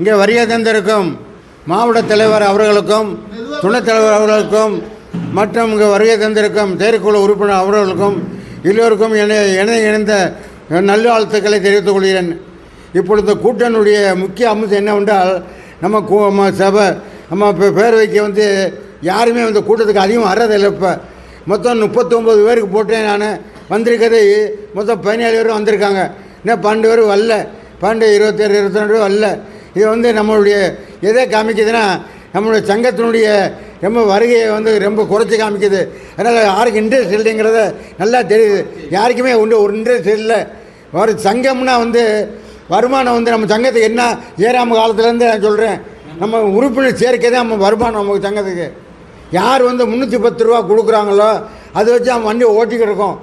இங்கே வரிய தந்திருக்கும் மாவட்ட தலைவர் அவர்களுக்கும் துணைத் தலைவர் அவர்களுக்கும் மற்றும் இங்கே வருகை தந்திருக்கும் செயற்குழு உறுப்பினர் அவர்களுக்கும் எல்லோருக்கும் என இணை இணைந்த நல்வாழ்த்துக்களை தெரிவித்துக் கொள்கிறேன். இப்பொழுது கூட்டணியுடைய முக்கிய அம்சம் என்னவென்றால் நம்ம கூ நம்ம சபை நம்ம பேரவைக்கு வந்து யாருமே வந்து கூட்டத்துக்கு அதிகம் வர்றதில்லை இப்போ. மொத்தம் முப்பத்தொம்பது பேருக்கு போட்டேன் நான். வந்திருக்கிறது மொத்தம் பதினேழு பேரும் வந்திருக்காங்க. இன்னும் பன்னெண்டு பேர் வரல. பன்னெண்டு இருபத்தேழு இருபத்தொன்று அல்ல. இது வந்து நம்மளுடைய எதை காமிக்குதுன்னா நம்மளுடைய சங்கத்தினுடைய ரொம்ப வருகையை வந்து ரொம்ப குறைச்சி காமிக்குது. அதனால் யாருக்கு இன்ட்ரெஸ்ட் இல்லைங்கிறத நல்லா தெரியுது. யாருக்குமே உண்டு ஒரு இன்ட்ரெஸ்ட் இல்லை. ஒரு சங்கம்னா வந்து வருமானம் வந்து நம்ம சங்கத்துக்கு என்ன ஏறாம காலத்துலேருந்து நான் சொல்கிறேன் நம்ம உறுப்பினர் சேர்க்கை தான் நம்ம வருமானம் நமக்கு சங்கத்துக்கு. யார் வந்து முந்நூற்றி பத்து ரூபா கொடுக்குறாங்களோ அதை வச்சு அவன் வண்டி ஓட்டிக்கிட்டு இருக்கோம்.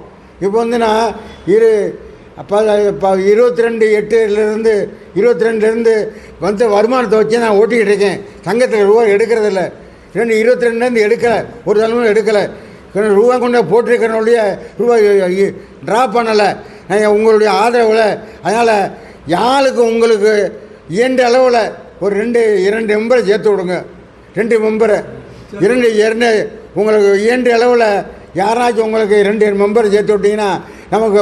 இப்போ வந்து நான் இரு அப்போ இப்போ இருபத்தி ரெண்டு எட்டுலேருந்து இருபத்தி ரெண்டுலேருந்து வந்த வருமானத்தை வச்சு நான் ஓட்டிக்கிட்டு இருக்கேன். சங்கத்தில் ரூபா எடுக்கிறதில்ல. ரெண்டு இருபத்தி ரெண்டுலேருந்து எடுக்கலை. ஒரு தலைமுறை எடுக்கலை. ரூபா கொண்டு போட்டிருக்கிறனுடைய ரூபா ட்ரா பண்ணலை. நான் உங்களுடைய ஆதரவில். அதனால் யாருக்கு உங்களுக்கு இயன்ற அளவில் ஒரு ரெண்டு இரண்டு மெம்பரை சேர்த்து விடுங்க. ரெண்டு மெம்பரை இரண்டு இரண்டு உங்களுக்கு இயன்ற அளவில் யாராச்சும் உங்களுக்கு ரெண்டு மெம்பரை சேர்த்து விட்டிங்கன்னா நமக்கு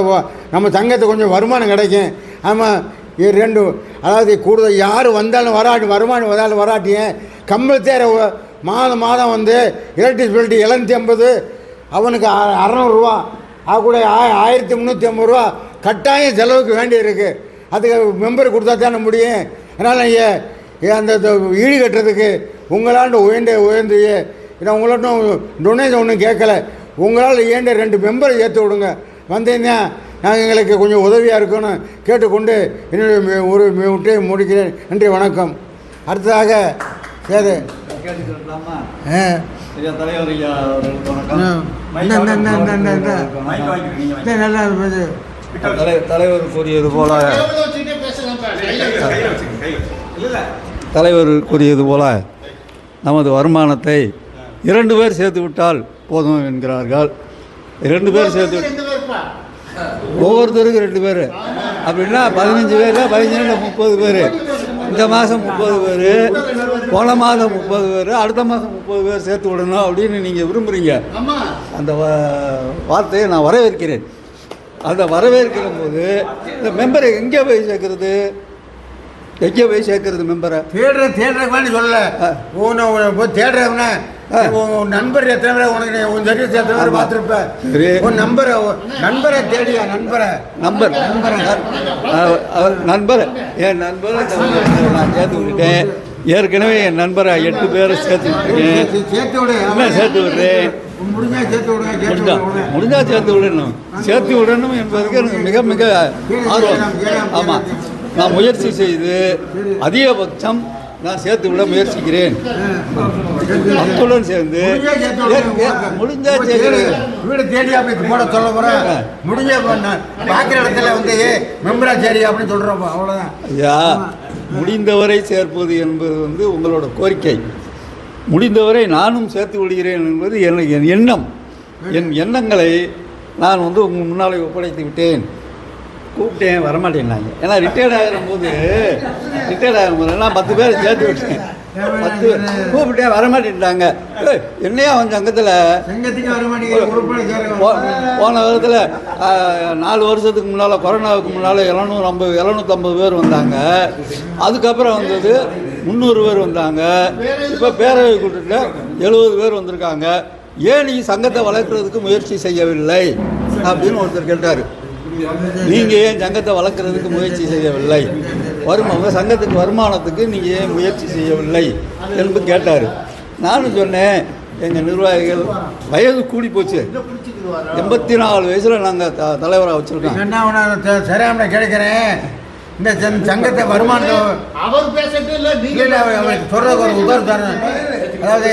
நம்ம சங்கத்துக்கு கொஞ்சம் வருமானம் கிடைக்கும். ஆமாம் ரெண்டு அதாவது கூடுதல் யார் வந்தாலும் வராட்டி வருமானம் வந்தாலும் வராட்டியும் கம்பல் தேர மாதம் மாதம் வந்து எலக்ட்ரிசிபிலிட்டி எழுநூற்றி ஐம்பது அவனுக்கு அ- அறநூறுரூவா அது கூட ஆயிரத்தி முந்நூற்றி ஐம்பது ரூபா கட்டாயம் செலவுக்கு வேண்டி இருக்குது அதுக்கு மெம்பர் கொடுத்தா தானே முடியும். அதனால் நீங்கள் அந்த ஈடு கட்டுறதுக்கு உங்களாண்ட உயர்ந்த உயர்ந்து நான் உங்கள்ட்ட டொனேஷன் ஒன்றும் கேட்கல. உங்களால் ஏண்ட ரெண்டு மெம்பரை ஏற்று விடுங்க. வந்தீங்கன்னா நாங்கள் எங்களுக்கு கொஞ்சம் உதவியாக இருக்கும்னு கேட்டுக்கொண்டு என்னுடைய ஒரு விட்டை முடிக்கிறேன். நன்றி வணக்கம். அடுத்ததாக இது நல்லா தலை- தலைவர் கூறியது போல. தலைவர் கூறியது போல நமது வருமானத்தை இரண்டு பேர் சேர்த்து விட்டால் போதும் என்கிறார்கள். இரண்டு பேர் சேர்த்து விட்டு- ஒவ்வொருத்தருக்கும் ரெண்டு பேர். அப்படின்னா பதினஞ்சு பேர் பதினஞ்சு முப்பது பேர். இந்த மாதம் முப்பது பேர் போன மாதம் முப்பது பேர் அடுத்த மாதம் முப்பது பேர் சேர்த்து விடணும் அப்படின்னு நீங்கள் விரும்புகிறீங்க அந்த வார்த்தையை நான் வரவேற்கிறேன். அந்த வரவேற்கிற போது இந்த மெம்பரை எங்கே போய் சேர்க்கறது? எங்கே போய் சேர்க்கறது மெம்பரை தேடுற தேடுறதுக்கு சொல்லல. போய் தேடுறவன. உன் நண்பர் எத்தனை பேர் உனக்கு உன் சர்வீஸ் எத்தனை பேர். பார்த்துருப்ப. உன் நம்பரை நண்பரை தேடியா நண்பரை? நம்பர் அவர் நண்பர். என் நண்பரை நான் சேர்த்து விட்டுட்டேன். ஏற்கனவே என் நண்பரை எட்டு பேரை சேர்த்து விட்டுருக்கேன் சேர்த்து விடுறேன் முடிஞ்சா முடிஞ்சா சேர்த்து விடணும். சேர்த்து விடணும் என்பதற்கு எனக்கு மிக மிக ஆர்வம். ஆமாம் நான் முயற்சி செய்து அதிகபட்சம் நான் சேர்த்து விட முயற்சிக்கிறேன். அத்துடன் சேர்ந்து முடிஞ்சா தேடு. வீடு தேடி அப்படி போட சொல்ல போறேன். முடிஞ்ச பார்க்குற இடத்துல வந்து மெம்பரா சரி அப்படின்னு சொல்றோம் அவ்வளோதான் ஐயா முடிந்தவரை சேர்ப்பது என்பது வந்து உங்களோட கோரிக்கை. முடிந்தவரை நானும் சேர்த்து விடுகிறேன் என்பது என் என் எண்ணம். என் எண்ணங்களை நான் வந்து உங்கள் முன்னாலே ஒப்படைத்து விட்டேன். கூப்பிட்டேன் வரமாட்டேன்னாங்க. ஏன்னா ரிட்டையர்ட் ஆகிற போது ரிட்டையர்ட் ஆகிற போது நான் பத்து பேரை சேர்த்து விட்டேன் பத்து கூப்பிட்டேன் வரமாட்டேன்ட்டாங்க. என்னையா அவன் சங்கத்தில்? போன வருடத்தில் நாலு வருஷத்துக்கு முன்னால் கொரோனாவுக்கு முன்னால் எழுநூறு ஐம்பது எழுநூற்றம்பது பேர் வந்தாங்க. அதுக்கப்புறம் வந்தது முந்நூறு பேர் வந்தாங்க. இப்போ பேரவை கூட்டத்தில் எழுபது பேர் வந்திருக்காங்க. ஏன் நீ சங்கத்தை வளர்க்குறதுக்கு முயற்சி செய்யவில்லை? அப்படின்னு ஒருத்தர் கேட்டார். நீங்கள் ஏன் சங்கத்தை வளர்க்குறதுக்கு முயற்சி செய்யவில்லை? வருமா சங்கத்துக்கு வருமானத்துக்கு நீங்கள் ஏன் முயற்சி செய்யவில்லை என்று கேட்டார். நானும் சொன்னேன் எங்கள் நிர்வாகிகள் வயது கூடி போச்சு. எண்பத்தி நாலு வயசில் நாங்கள் த தலைவராக வச்சுருக்கோம். என்ன சரியான கேட்கிறேன். இந்த சங்- சங்கத்தை வருமானத்தை அவர் பேசட்டும் இல்ல நீங்க இல்லை அவர் அவருக்கு சொல்றதுக்கு ஒரு உதாரணம். அதாவது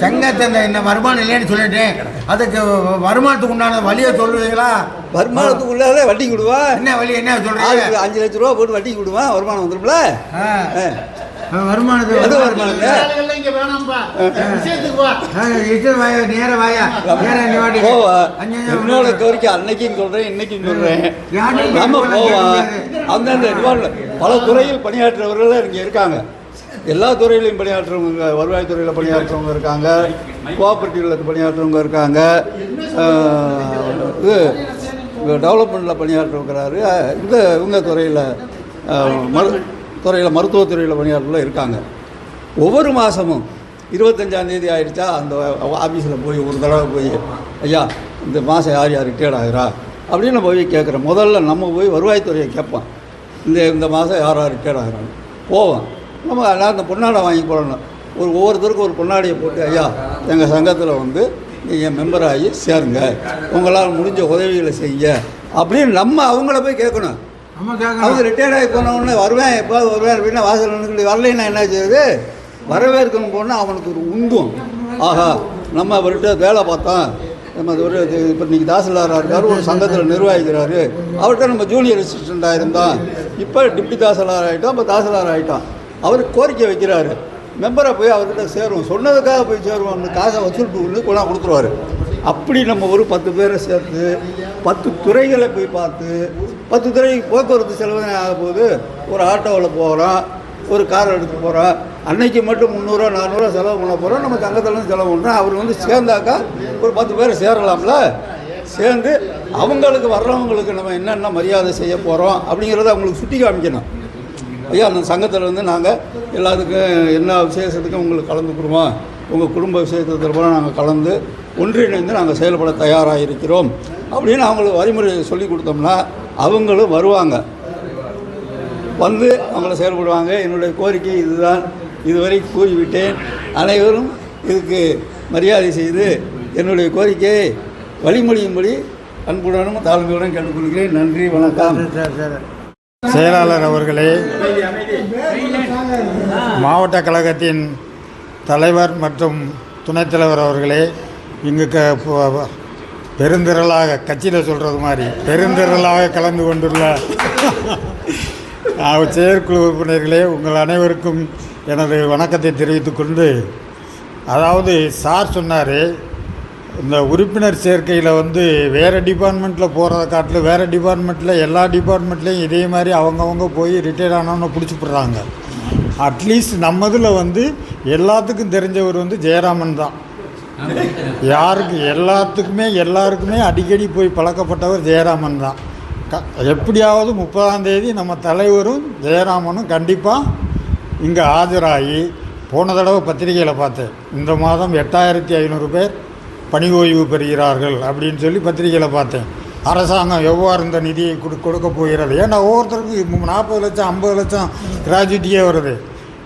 சங்கத்தை இந்த வருமானம் இல்லைன்னு சொல்லிட்டேன். அதுக்கு வருமானத்துக்கு உண்டான வழியை சொல்லுவீங்களா வருமானத்துக்குள்ளாலே வட்டி கொடுவா? என்ன வழி என்ன சொல்றீங்க? அஞ்சு லட்ச ரூபா போட்டு வட்டி கொடுவான் வருமானம் ஆ. வருமானத்துக்கு அது வருமானங்க வேலைகள்லாம் இங்க வேணாம்பா. விஷயத்துக்கு வா. ஆ, இட்டு வாயா நேர வாயா. நேர நீ வாடி போவா. அஞ்சு அஞ்சு என்னோட கோரிக்கை அன்னைக்கும் சொல்கிறேன் இன்னைக்கும் சொல்கிறேன் யார்கிட்டயும் நம்ம போவா. அந்தந்த பல துறையில் பணியாற்றவர்கள் இங்கே இருக்காங்க. எல்லா துறையிலையும் பணியாற்றுறவங்க வருவாய்த்துறையில் பணியாற்றுறவங்க இருக்காங்க. கோஆபரேட்டிவில் பணியாற்றுறவங்க இருக்காங்க. இது டெவலப்மெண்ட்டில் பணியாற்றுறாரு. இந்த இவங்க துறையில் மரு துறையில் மருத்துவத்துறையில் பணியாற்றுறவங்க இருக்காங்க. ஒவ்வொரு மாதமும் இருபத்தஞ்சாந்தேதி ஆயிடுச்சா அந்த ஆஃபீஸில் போய் ஒரு தடவை போய் ஐயா இந்த மாதம் யார் யார் ரிட்டையர்ட் ஆகிறா? அப்படின்னு போய் கேட்குறேன் முதல்ல நம்ம போய் வருவாய்த்துறையை கேட்போம். இந்த இந்த மாதம் யார் யார் ரிட்டையர்ட் ஆகிறாங்க. போவோம். நம்ம எல்லாம் அந்த பொன்னாடை வாங்கி போடணும். ஒரு ஒவ்வொருத்தருக்கும் ஒரு பொன்னாடியை போட்டு ஐயா எங்கள் சங்கத்தில் வந்து நீங்கள் மெம்பர் ஆகி சேருங்க. உங்களால் முடிஞ்ச உதவிகளை செய்யுங்க. அப்படின்னு நம்ம அவங்கள போய் கேட்கணும். அவங்க ரிட்டையர்ட் ஆகி போன உடனே வருவேன் எப்போ வருவேன் அப்படின்னா வாசல் வரலைன்னா என்ன செய்யுது வரவேற்கணும் போனால் அவனுக்கு ஒரு உந்தும். ஆஹா நம்ம அவர்கிட்ட வேலை பார்த்தோம் நம்ம ஒரு இப்போ இன்றைக்கி தாசில்தாராக இருக்கார் ஒரு சங்கத்தில் நிர்வகிக்கிறாரு. அவர்கிட்ட நம்ம ஜூனியர் அசிஸ்டண்ட்டாக இருந்தோம் இப்போ டிப்டி தாசில்தார் ஆகிட்டோம் இப்போ தாசில்தார் ஆகிட்டோம் அவர் கோரிக்கை வைக்கிறாரு. மெம்பரை போய் அவர்கிட்ட சேருவோம். சொன்னதுக்காக போய் சேருவோம். காசை வசூல் வந்து கொண்டா கொடுத்துருவாரு. அப்படி நம்ம ஒரு பத்து பேரை சேர்த்து பத்து துறைகளை போய் பார்த்து பத்து துறை போக்குவரத்து செலவு ஆக ஒரு ஆட்டோவில் போகிறோம் ஒரு கார் எடுத்து போகிறோம் அன்னைக்கு மட்டும் முந்நூறுரூவா நானூறுரூவா செலவு பண்ண போகிறோம் நம்ம தங்கத்தில் செலவு பண்ணுறோம் அவர் வந்து சேர்ந்தாக்கா ஒரு பத்து பேர் சேரலாம்ல? சேர்ந்து அவங்களுக்கு வர்றவங்களுக்கு நம்ம என்னென்ன மரியாதை செய்ய போகிறோம் அப்படிங்கிறத அவங்களுக்கு சுட்டி காமிக்கணும். ஐயா அந்த சங்கத்தில் வந்து நாங்கள் எல்லாத்துக்கும் என்ன விசேஷத்துக்கும் உங்களுக்கு கலந்துக்கிடுவோம் உங்கள் குடும்ப விஷயத்தில் கூட நாங்கள் கலந்து ஒன்றிணைந்து நாங்கள் செயல்பட தயாராக இருக்கிறோம் அப்படின்னு அவங்களுக்கு வழிமுறை சொல்லி கொடுத்தோம்னா அவங்களும் வருவாங்க. வந்து அவங்கள செயல்படுவாங்க. என்னுடைய கோரிக்கை இதுதான். இதுவரை கூறிவிட்டேன். அனைவரும் இதுக்கு மரியாதை செய்து என்னுடைய கோரிக்கையை வழிமொழியும்படி அன்புடனும் தாழ்மையுடன் கேட்டுக்கொள்கிறேன். நன்றி வணக்கம். செயலாளர் அவர்களே மாவட்ட கழகத்தின் தலைவர் மற்றும் துணைத் தலைவர் அவர்களே இங்கு க பெருந்திரளாக கட்சியில் சொல்கிறது மாதிரி பெருந்திரளாக கலந்து கொண்டுள்ள செயற்குழு உறுப்பினர்களே உங்கள் அனைவருக்கும் எனது வணக்கத்தை தெரிவித்துக்கொண்டு அதாவது சார் சொன்னார் இந்த உறுப்பினர் சேர்க்கையில் வந்து வேறு டிபார்ட்மெண்ட்டில் போகிறத காட்டிலும் வேறு டிபார்ட்மெண்ட்டில் எல்லா டிபார்ட்மெண்ட்லேயும் இதே மாதிரி அவங்கவுங்க போய் ரிட்டையர் ஆனவங்க பிடிச்சிப்படுறாங்க அட்லீஸ்ட் நம்ம இதில் வந்து எல்லாத்துக்கும் தெரிஞ்சவர் வந்து ஜெயராமன் தான். யாருக்கு எல்லாத்துக்குமே எல்லாருக்குமே அடிக்கடி போய் பழக்கப்பட்டவர் ஜெயராமன் தான். க எப்படியாவது முப்பதாம் தேதி நம்ம தலைவரும் ஜெயராமனும் கண்டிப்பாக இங்கே ஆஜராகி போன தடவை பத்திரிகையில் பார்த்தேன். இந்த மாதம் எட்டாயிரத்தி ஐநூறு பேர் பணி ஓய்வு பெறுகிறார்கள் அப்படின்னு சொல்லி பத்திரிகையில் பார்த்தேன். அரசாங்கம் எவ்வாறு இந்த நிதியை கொடு கொடுக்க போகிறது? ஏன்னா ஒவ்வொருத்தருக்கும் நாற்பது லட்சம் ஐம்பது லட்சம் கிராஜுவிட்டியே வருது.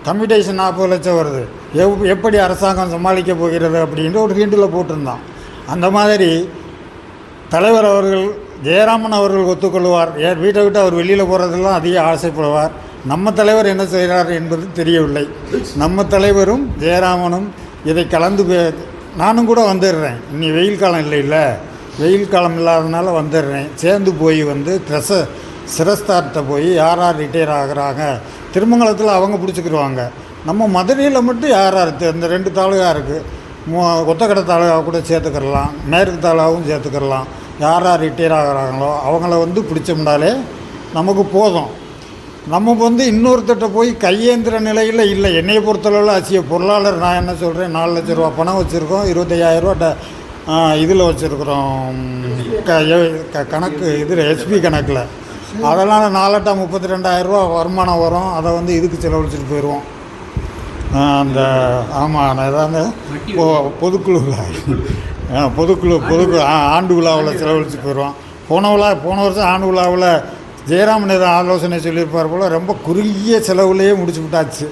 கம்யூட்டேஷன் நாற்பது லட்சம் வருது. எவ் எப்படி அரசாங்கம் சமாளிக்க போகிறது அப்படின்ட்டு ஒரு ஹிண்டில் போட்டிருந்தான். அந்த மாதிரி தலைவர் அவர்கள் ஜெயராமன் அவர்கள் ஒத்துக்கொள்வார். ஏன் வீட்டை விட்டு அவர் வெளியில் போகிறதெல்லாம் அதிக ஆசைப்படுவார். நம்ம தலைவர் என்ன செய்கிறார் என்பது தெரியவில்லை. நம்ம தலைவரும் ஜெயராமனும் இதை கலந்து நானும் கூட வந்துடுறேன். இனி வெயில் காலம் இல்லை இல்லை. வெயில் காலம் இல்லாதனால வந்துடுறேன். சேர்ந்து போய் வந்து ட்ரெஸ்ஸை சிரஸ்தார்கிட்ட போய் யார் யார் ரிட்டையர் ஆகிறாங்க திருமங்கலத்தில் அவங்க பிடிச்சிக்கிடுவாங்க நம்ம மதுரையில் மட்டும் யார் யார் இந்த ரெண்டு தாலுகா இருக்குது ஒத்தக்கடை தாலுகா கூட சேர்த்துக்கிடலாம். மேற்கு தாலுகாவும் சேர்த்துக்கிடலாம். யார் யார் ரிட்டையர் ஆகுறாங்களோ அவங்கள வந்து பிடிச்சோம்னாலே நமக்கு போதும். நம்ம வந்து இன்னொருத்தட்ட போய் கையேந்திர நிலையில் இல்லை. என்னையை பொறுத்தளவில் அசிய பொருளாளர் நான் என்ன சொல்கிறேன் நாலு லட்ச ரூபா பணம் வச்சுருக்கோம். இருபத்தையாயிரரூவா இதில் வச்சுருக்குறோம். க எ- க- கணக்கு இதில் எஸ்பி கணக்கில். அதனால் நாலட்டா முப்பத்தி ரெண்டாயிரரூவா வருமானம் வரும். அதை வந்து இதுக்கு செலவழிச்சிட்டு போயிடுவோம் அந்த ஆமாம் நான் ஏதாவது பொ பொதுக்குழுவில் பொதுக்குழு பொதுக்குழு ஆண்டு விழாவில் செலவழித்து போயிடுவோம் போன விழா போன வருஷம் ஆண்டு விழாவில் ஜெயராமன் ஏதோ ஆலோசனை சொல்லியிருப்பார் போல் ரொம்ப குறுகிய செலவுலேயே முடிச்சு விட்டாச்சு.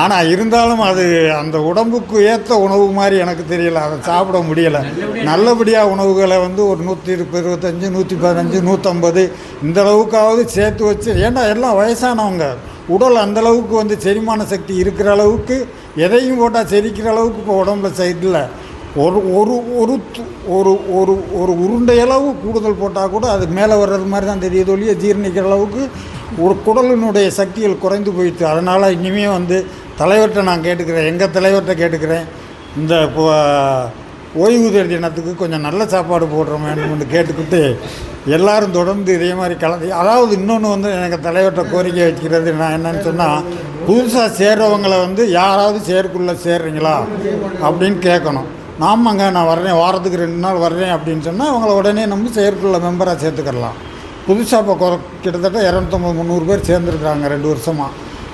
ஆனால் இருந்தாலும் அது அந்த உடம்புக்கு ஏற்ற உணவு மாதிரி எனக்கு தெரியல. அதை சாப்பிட முடியலை. நல்லபடியாக உணவுகளை வந்து ஒரு நூற்றி இருபத்தஞ்சு நூற்றி பதினஞ்சு நூற்றம்பது இந்த அளவுக்காவது சேர்த்து வச்சு ஏன்னா எல்லாம் வயசானவங்க? உடல் அந்த அளவுக்கு வந்து செரிமான சக்தி இருக்கிற அளவுக்கு எதையும் போட்டால் செரிக்கிற அளவுக்கு இப்போ உடம்புல சைடில் ஒரு ஒரு ஒரு ஒரு ஒரு ஒரு உருண்டையளவு கூடுதல் போட்டால் கூட அது மேலே வர்றது மாதிரி தான் தெரியுது ஒழிய ஜீரணிக்கிற அளவுக்கு ஒரு குடலினுடைய சக்திகள் குறைந்து போயிடுச்சு அதனால் இனிமே வந்து தலைவர்கிட்ட நான் கேட்டுக்கிறேன். எங்கள் தலைவர்கிட்ட கேட்டுக்கிறேன். இந்த இப்போ ஓய்வூதிய தினத்துக்கு கொஞ்சம் நல்ல சாப்பாடு போடுறோமேன்னு கேட்டுக்கிட்டு எல்லாரும் தொடர்ந்து இதே மாதிரி கலந்து அதாவது இன்னொன்று வந்து எனக்கு தலைவர்கிட்ட கோரிக்கை வைக்கிறது நான் என்னன்னு சொன்னால் புதுசாக சேர்றவங்களை வந்து யாராவது சேர்க்குள்ளே சேர்றீங்களா அப்படின்னு கேட்கணும். ஆமாங்க நான் வர்றேன் வாரத்துக்கு ரெண்டு நாள் வர்றேன் அப்படின்னு சொன்னால் அவங்கள உடனே நம்ம செயற்குள்ள மெம்பராக சேர்த்துக்கலாம் புதுசாக இப்போ குறை கிட்டத்தட்ட இரநூத்தம்பது முந்நூறு பேர் சேர்ந்துருக்காங்க ரெண்டு வருஷமாக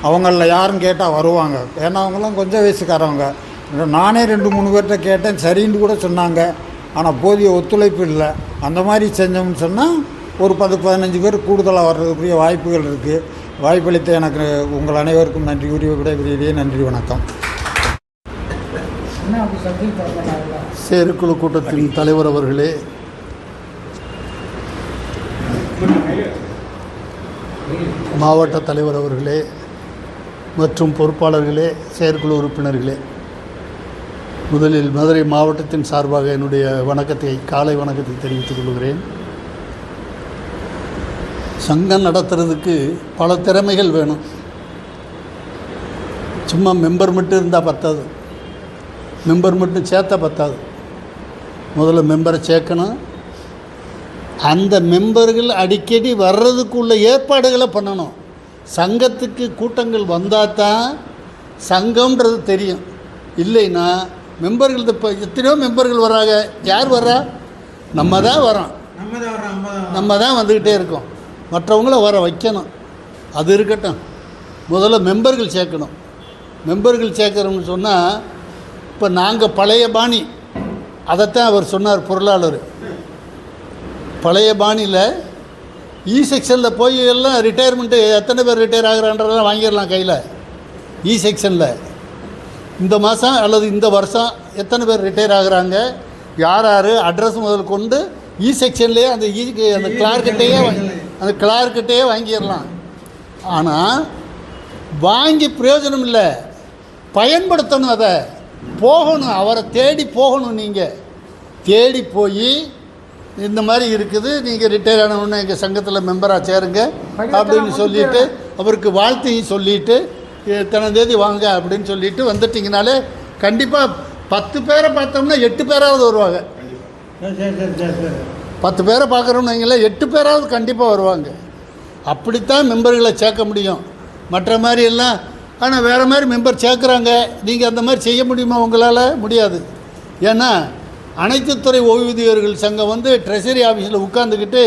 அவங்களில் யாரும் கேட்டால் வருவாங்க. ஏன்னா அவங்களாம் கொஞ்சம் வயசுக்காரவங்க. நானே ரெண்டு மூணு பேர்கிட்ட கேட்டேன் சரின்னு கூட சொன்னாங்க. ஆனால் போதிய ஒத்துழைப்பு இல்லை. அந்த மாதிரி செஞ்சோம்னு சொன்னால் ஒரு பத்து பதினஞ்சு பேர் கூடுதலாக வர்றதுக்குரிய வாய்ப்புகள் இருக்குது வாய்ப்பளித்த எனக்கு உங்கள் அனைவருக்கும் நன்றி. கூறி விடைபெறுகிறேன். நன்றி வணக்கம். செயற்குழு கூட்டத்தின் தலைவர் அவர்களே. மாவட்ட தலைவர் அவர்களே மற்றும் பொறுப்பாளர்களே செயற்குழு உறுப்பினர்களே. முதலில் மதுரை மாவட்டத்தின் சார்பாக என்னுடைய வணக்கத்தை காலை வணக்கத்தை தெரிவித்துக் கொள்கிறேன். சங்கம் நடத்துறதுக்கு பல திறமைகள் வேணும். சும்மா மெம்பர் மட்டும் இருந்தால் பத்தாது. மெம்பர் மட்டும் சேர்த்தா பத்தாது. முதல்ல மெம்பரை சேர்க்கணும். அந்த மெம்பர்கள் அடிக்கடி வர்றதுக்குள்ள ஏற்பாடுகளை பண்ணணும். சங்கத்துக்கு கூட்டங்கள் வந்தால் தான் சங்கம்ன்றது தெரியும். இல்லைன்னா மெம்பர்கள் இப்போ எத்தனையோ மெம்பர்கள் வர்றாங்க யார் வர்றா? நம்ம தான் வரோம் நம்ம தான் வந்துக்கிட்டே இருக்கோம். மற்றவங்கள வர வைக்கணும். அது இருக்கட்டும். முதல்ல மெம்பர்கள் சேர்க்கணும். மெம்பர்கள் சேர்க்குறோம்னு சொன்னால் இப்போ நாங்கள் பழைய பாணி. அதைத்தான் அவர் சொன்னார் பொருளாளர். பழைய பாணியில் இ செக்ஷனில் போய் எல்லாம் ரிட்டையர்மெண்ட்டு எத்தனை பேர் ரிட்டையர் ஆகிறான்றதெல்லாம் வாங்கிடலாம் கையில். இ செக்ஷனில் இந்த மாதம் அல்லது இந்த வருஷம் எத்தனை பேர் ரிட்டையர் ஆகுறாங்க? யார் யார்? அட்ரஸ் முதல் கொண்டு இ செக்ஷன்லேயே அந்த இ அந்த கிளார்கிட்டேயே அந்த கிளார்கிட்டேயே வாங்கிடலாம். ஆனால் வாங்கி பிரயோஜனம் இல்லை. பயன்படுத்தணும் அதை. போகணும் அவரை தேடி போகணும் நீங்கள் தேடி போய் இந்த மாதிரி இருக்குது. நீங்கள் ரிட்டையர் ஆனவுடனே எங்கள் சங்கத்தில் மெம்பராக சேருங்க அப்படின்னு சொல்லிட்டு அவருக்கு வாழ்த்தையும் சொல்லிட்டு இத்தனை தேதி வாங்க அப்படின்னு சொல்லிட்டு வந்துட்டிங்கனாலே கண்டிப்பாக பத்து பேரை பார்த்தோம்னா எட்டு பேராவது வருவாங்க. பத்து பேரை பார்க்குறோம்னு எட்டு பேராவது கண்டிப்பாக வருவாங்க. அப்படித்தான் மெம்பர்களை சேர்க்க முடியும். மற்ற மாதிரி எல்லாம் ஆனால் வேறு மாதிரி மெம்பர் சேர்க்குறாங்க. நீங்கள் அந்த மாதிரி செய்ய முடியுமா உங்களால்? முடியாது. ஏன்னா அனைத்து துறை ஓய்வூதியர்கள் சங்கம் வந்து ட்ரெஷரி ஆஃபீஸில் உட்காந்துக்கிட்டு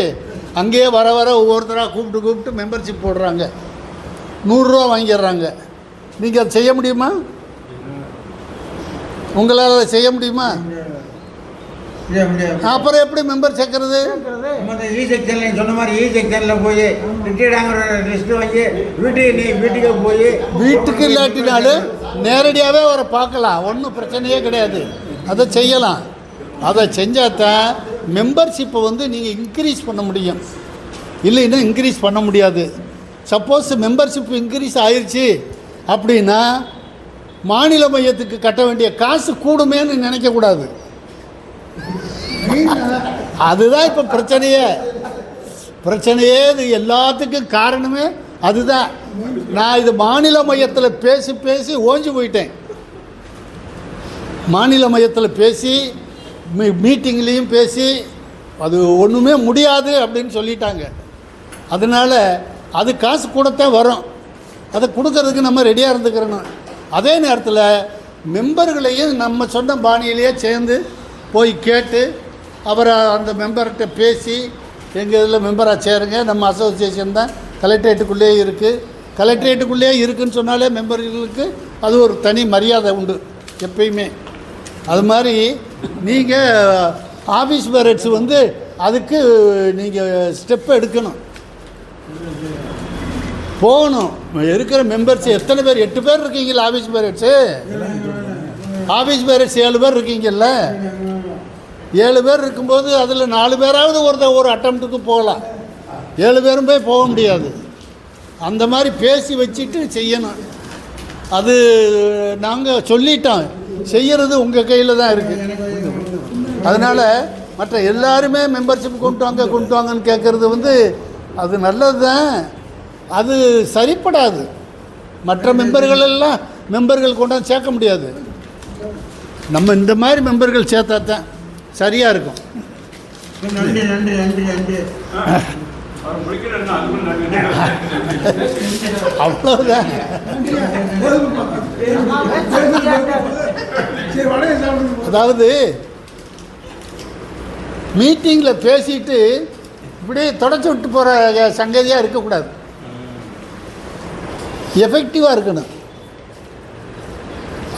அங்கேயே வர வர ஒவ்வொருத்தராக கூப்பிட்டு கூப்பிட்டு மெம்பர்ஷிப் போடுறாங்க. நூறுரூவா வாங்கிடுறாங்க. நீங்கள் அதை செய்ய முடியுமா? உங்களால் அதை செய்ய முடியுமா? அப்புறம் எப்படி மெம்பர் சேர்க்கறது? இ செக்ஷன்ல சொன்ன மாதிரி இ செக்ஷன்ல போய் ரிட்டையர்ட் ஆகிற லிஸ்ட் வாங்கி வீட்டுக்கு நீ வீட்டுக்கு போய் வீட்டுக்கு இல்லாட்டினாலும் நேரடியாகவே அவரை பார்க்கலாம். ஒன்றும் பிரச்சனையே கிடையாது. அதை செய்யலாம். அதை செஞ்சால் தான் மெம்பர்ஷிப்பை வந்து நீங்கள் இன்க்ரீஸ் பண்ண முடியும். இல்லைன்னா இன்க்ரீஸ் பண்ண முடியாது. சப்போஸ் மெம்பர்ஷிப் இன்க்ரீஸ் ஆயிடுச்சு அப்படின்னா மாநில மையத்துக்கு கட்ட வேண்டிய காசு கூடுமேன்னு நினைக்கக்கூடாது அதுதான் இப்போ பிரச்சனையே. பிரச்சனையே இது எல்லாத்துக்கும் காரணமே அதுதான். நான் இது மாநில மையத்தில் பேசி பேசி ஓஞ்சி போயிட்டேன். மாநில மையத்தில் பேசி மீ மீட்டிங்லேயும் பேசி அது ஒன்றுமே முடியாது அப்படின்னு சொல்லிட்டாங்க. அதனால் அது காசு கூடத்தான் வரும். அதை கொடுக்கறதுக்கு நம்ம ரெடியாக இருந்துக்கிறணும். அதே நேரத்தில் மெம்பர்களையும் நம்ம சொன்ன பாணியிலேயே சேர்ந்து போய் கேட்டு அவரை அந்த மெம்பர்கிட்ட பேசி எங்கள் இதில் மெம்பராக சேருங்க நம்ம அசோசியேஷன் தான் கலெக்டரேட்டுக்குள்ளேயே இருக்குது கலெக்டரேட்டுக்குள்ளேயே இருக்குன்னு சொன்னாலே மெம்பர்களுக்கு அது ஒரு தனி மரியாதை உண்டு எப்பயுமே. அது மாதிரி நீங்கள் ஆஃபீஸ் பேரட்ஸ் வந்து அதுக்கு நீங்கள் ஸ்டெப் எடுக்கணும். போகணும். இருக்கிற மெம்பர்ஸ் எத்தனை பேர்? எட்டு பேர் இருக்கீங்களா ஆஃபீஸ் பேரட்ஸு ஆஃபீஸ் பேரட்ஸ் ஏழு பேர் இருக்கீங்கல்ல. ஏழு பேர் இருக்கும்போது அதில் நாலு பேராவது ஒருத்த ஒரு அட்டம்ப்ட்டுக்கு போகலாம். ஏழு பேரும் போய் போக முடியாது. அந்த மாதிரி பேசி வச்சுட்டு செய்யணும். அது நாங்கள் சொல்லிட்டோம். செய்கிறது உங்கள் கையில் தான் இருக்குது அதனால் மற்ற எல்லாருமே மெம்பர்ஷிப் கொண்டு வாங்க கொண்டு வாங்கன்னு கேட்குறது வந்து அது நல்லது தான் அது சரிப்படாது. மற்ற மெம்பர்கள் எல்லாம் மெம்பர்கள் கொண்டாந்து சேர்க்க முடியாது. நம்ம இந்த மாதிரி மெம்பர்கள் சேர்த்தா தான் சரியாக இருக்கும். நன்றி நன்றி நன்றி நன்றி. அவ்வளோதான் அதாவது மீட்டிங்கில் பேசிட்டு இப்படியே தொடச்சி விட்டு போகிற சங்கதியாக இருக்கக்கூடாது. எஃபெக்டிவாக இருக்கணும்.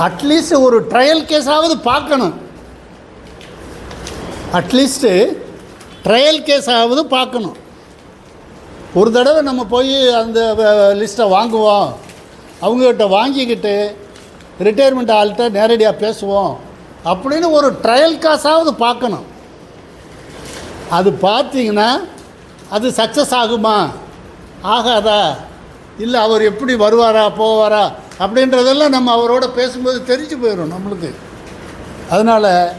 அட்லீஸ்ட் ஒரு ட்ரையல் கேஸாவது பார்க்கணும். அட்லீஸ்ட்டு ட்ரையல் கேஸாவது பார்க்கணும். ஒரு தடவை நம்ம போய் அந்த லிஸ்ட்டை வாங்குவோம். அவங்கக்கிட்ட வாங்கிக்கிட்டு ரிட்டையர்மெண்ட் ஆள்கிட்ட நேரடியாக பேசுவோம். அப்படின்னு ஒரு ட்ரையல் காசாவது பார்க்கணும். அது பார்த்தீங்கன்னா அது சக்ஸஸ் ஆகுமா? ஆகாதா? இல்லை அவர் எப்படி வருவாரா போவாரா? அப்படின்றதெல்லாம் நம்ம அவரோட பேசும்போது தெரிஞ்சு போயிடும் நம்மளுக்கு. அதனால்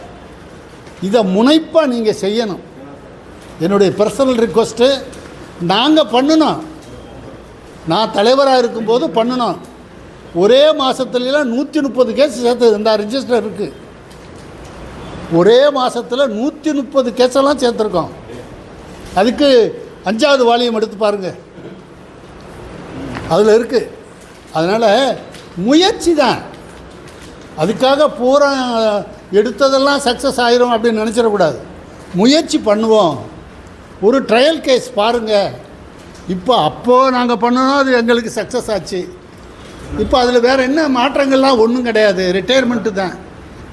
இதை முனைப்பாக நீங்கள் செய்யணும். என்னுடைய பர்சனல் ரிக்வஸ்ட்டு நாங்கள் பண்ணணும். நான் தலைவராக இருக்கும்போது பண்ணணும். ஒரே மாதத்துலலாம் நூற்றி முப்பது கேஸ் சேர்த்து இந்த ரிஜிஸ்டர் இருக்குது ஒரே மாதத்தில் நூற்றி முப்பது கேஸெல்லாம் சேர்த்துருக்கோம். அதுக்கு அஞ்சாவது வாலியம் எடுத்து பாருங்கள் அதில் இருக்குது அதனால் முயற்சி தான். அதுக்காக பூரா எடுத்ததெல்லாம் சக்ஸஸ் ஆயிரும் அப்படின்னு நினச்சிடக்கூடாது. முயற்சி பண்ணுவோம். ஒரு ட்ரையல் கேஸ் பாருங்கள் இப்போ அப்போது நாங்கள் பண்ணணும் அது எங்களுக்கு சக்ஸஸ் ஆச்சு. இப்போ அதில் வேறு என்ன மாற்றங்கள்லாம் ஒன்றும் கிடையாது. ரிட்டையர்மெண்ட்டு தான்.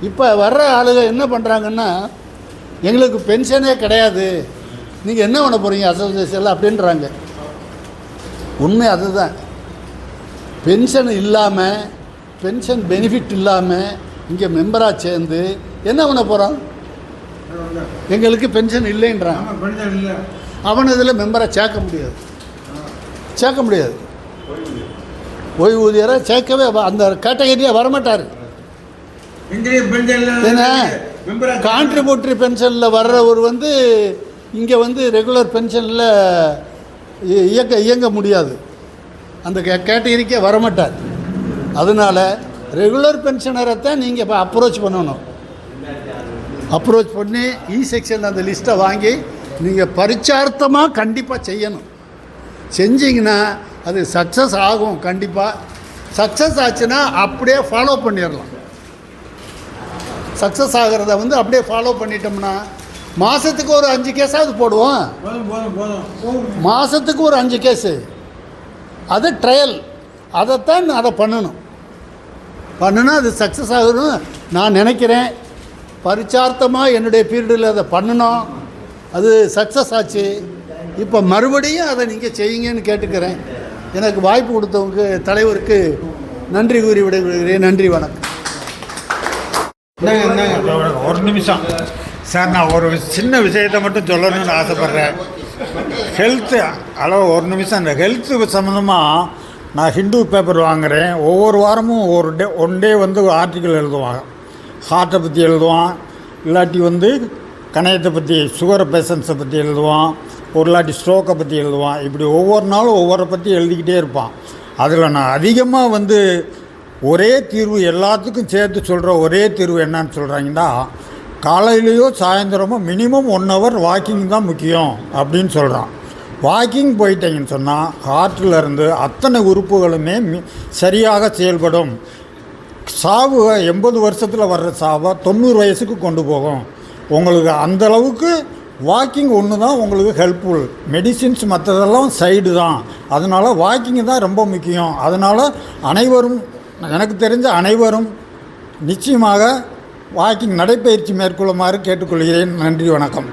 இப்போ வர்ற ஆளுங்க என்ன பண்ணுறாங்கன்னா எங்களுக்கு பென்ஷனே கிடையாது. நீங்கள் என்ன பண்ண போகிறீங்க அசோசியேஷனில் அப்படின்றாங்க. உண்மை அதுதான். பென்ஷன் இல்லாமல் பென்ஷன் பெனிஃபிட் இல்லாமல் இங்கே மெம்பராக சேர்ந்து என்ன பண்ண போகிறான் எங்களுக்கு பென்ஷன் இல்லைன்றான். அவன் இதில் மெம்பரை சேர்க்க முடியாது. சேர்க்க முடியாது. ஓய்வூதியரை சேர்க்கவே அந்த கேட்டகரியாக வரமாட்டார். ஏன்னா மெம்பரா கான்ட்ரிபியூட்டரி பென்ஷனில் வர்றவர் வந்து இங்கே வந்து ரெகுலர் பென்ஷனில் இயக்க இயங்க முடியாது. அந்த கேட்டகரிக்கே வரமாட்டார். அதனால் ரெகுலர் பென்ஷனரை தான் நீங்கள் இப்போ அப்ரோச் பண்ணணும். அப்ரோச் பண்ணி இ செக்ஷன் அந்த லிஸ்ட்டை வாங்கி நீங்கள் பரிச்சார்த்தமாக கண்டிப்பாக செய்யணும். செஞ்சீங்கன்னா அது சக்ஸஸ் ஆகும் கண்டிப்பாக சக்ஸஸ் ஆச்சுன்னா அப்படியே ஃபாலோ பண்ணிடலாம். சக்ஸஸ் ஆகிறத வந்து அப்படியே ஃபாலோ பண்ணிட்டோம்னா மாதத்துக்கு ஒரு அஞ்சு கேஸாவது போடுவோம். மாதத்துக்கு ஒரு அஞ்சு கேஸு அது ட்ரையல் அதைத்தான் அதை பண்ணணும். பண்ணுனா அது சக்ஸஸ் ஆகணும் நான் நினைக்கிறேன். பரிச்சார்த்தமாக என்னுடைய பீரியடில் அதை பண்ணணும் அது சக்ஸஸ் ஆச்சு. இப்போ மறுபடியும் அதை நீங்கள் செய்யுங்கன்னு கேட்டுக்கிறேன். எனக்கு வாய்ப்பு கொடுத்தவங்க தலைவருக்கு நன்றி கூறி விடைபெறுகிறேன். நன்றி வணக்கம். ஒரு- நிமிஷம். சார் நான் ஒரு சின்ன விஷயத்தை மட்டும் சொல்லணும்னு ஆசைப்பட்றேன். ஹெல்த்து அளவு ஒரு நிமிஷம் இந்த ஹெல்த்து சம்மந்தமாக நான் ஹிந்து பேப்பர் வாங்குகிறேன் ஒவ்வொரு வாரமும் ஒரு டே ஒன் டே வந்து ஆர்டிக்கல் எழுதுவாங்க. ஹார்ட்டை பற்றி எழுதுவான். இல்லாட்டி வந்து கணையத்தை பற்றி சுகர் பேஷண்ட்ஸை பற்றி எழுதுவான். ஒரு இல்லாட்டி ஸ்ட்ரோக்கை பற்றி எழுதுவான். இப்படி ஒவ்வொரு நாளும் ஒவ்வொரு பற்றி எழுதிக்கிட்டே இருப்பான். அதில் நான் அதிகமாக வந்து ஒரே தீர்வு எல்லாத்துக்கும் சேர்த்து சொல்கிற ஒரே தீர்வு என்னன்னு சொல்கிறாங்கன்னா காலையிலேயோ சாயந்தரமோ மினிமம் ஒன் ஹவர் வாக்கிங் தான் முக்கியம் அப்படின்னு சொல்கிறான் வாக்கிங் போயிட்டீங்கன்னு சொன்னால் ஹார்ட்டில் இருந்து அத்தனை உறுப்புகளுமே மி- சரியாக செயல்படும். சாவு எண்பது வருஷத்தில் வர்ற சாவை தொண்ணூறு வயசுக்கு கொண்டு போகும். உங்களுக்கு அந்தளவுக்கு வாக்கிங் ஒன்று தான் உங்களுக்கு ஹெல்ப்ஃபுல் மெடிசின்ஸ் மற்றதெல்லாம் சைடு தான். அதனால் வாக்கிங் தான் ரொம்ப முக்கியம். அதனால் அனைவரும் எனக்கு தெரிஞ்ச அனைவரும் நிச்சயமாக வாக்கிங் நடைப்பயிற்சி மேற்கொள்ளுமாறு கேட்டுக்கொள்கிறேன். நன்றி வணக்கம்.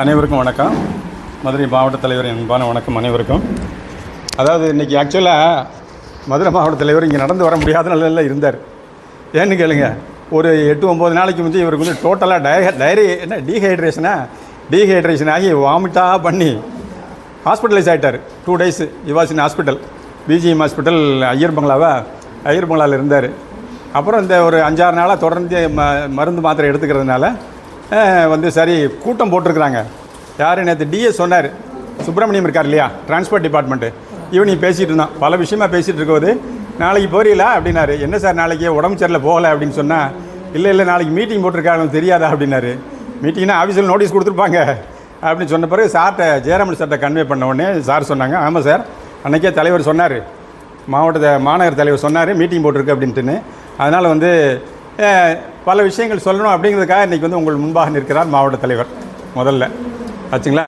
அனைவருக்கும் வணக்கம். மதுரை மாவட்ட தலைவர் அன்பான வணக்கம் அனைவருக்கும். அதாவது இன்றைக்கி ஆக்சுவலாக மதுரை மாவட்ட தலைவர் இங்கே நடந்து வர முடியாத நிலையில் இருந்தார். ஏன்னு கேளுங்க ஒரு எட்டு ஒம்பது நாளைக்கு முந்தைய இவருக்கு வந்து டோட்டலாக டய டைரி என்ன டீஹைட்ரேஷனா டீஹைட்ரேஷன் ஆகி வாமிட்டாக பண்ணி ஹாஸ்பிட்டலைஸ் ஆகிட்டார் two days he was in hospital PGM hospital Iyer பங்களாவா Iyer பங்களாவில் இருந்தார். அப்புறம் இந்த ஒரு அஞ்சாறு நாளாக தொடர்ந்து ம மருந்து மாத்திரை எடுத்துக்கிறதுனால வந்து சரி கூட்டம் போட்டிருக்கிறாங்க. யார் நேற்று டிஎஸ் சொன்னார். சுப்பிரமணியம் இருக்கார் இல்லையா? டிரான்ஸ்போர்ட் டிபார்ட்மெண்ட்டு இவன் நீ பேசிகிட்டு இருந்தான். பல விஷயமா பேசிகிட்டு இருக்கும்போது நாளைக்கு போறீங்களா? அப்படின்னாரு. என்ன சார் நாளைக்கு? உடம்பு சரியில்லை போகலை அப்படின்னு சொன்னால் இல்லை இல்லை நாளைக்கு மீட்டிங் போட்டிருக்காங்க தெரியாதா? அப்படின்னாரு. மீட்டிங்னா ஆஃபீஸில் நோட்டீஸ் கொடுத்துருப்பாங்க. அப்படின்னு சொன்ன பிறகு சார்கிட்ட ஜெயராமன் சார்கிட்ட கன்வே பண்ண உடனே சார் சொன்னாங்க. ஆமாம் சார் அன்றைக்கே தலைவர் சொன்னார். மாவட்ட மாநகர தலைவர் சொன்னார் மீட்டிங் போட்டிருக்கு அப்படின்ட்டுன்னு. அதனால் வந்து பல விஷயங்கள் சொல்லணும் அப்படிங்கிறதுக்காக இன்றைக்கி வந்து உங்கள் முன்பாக நிற்கிறார் மாவட்ட தலைவர் முதல்ல. ஆச்சுங்களா?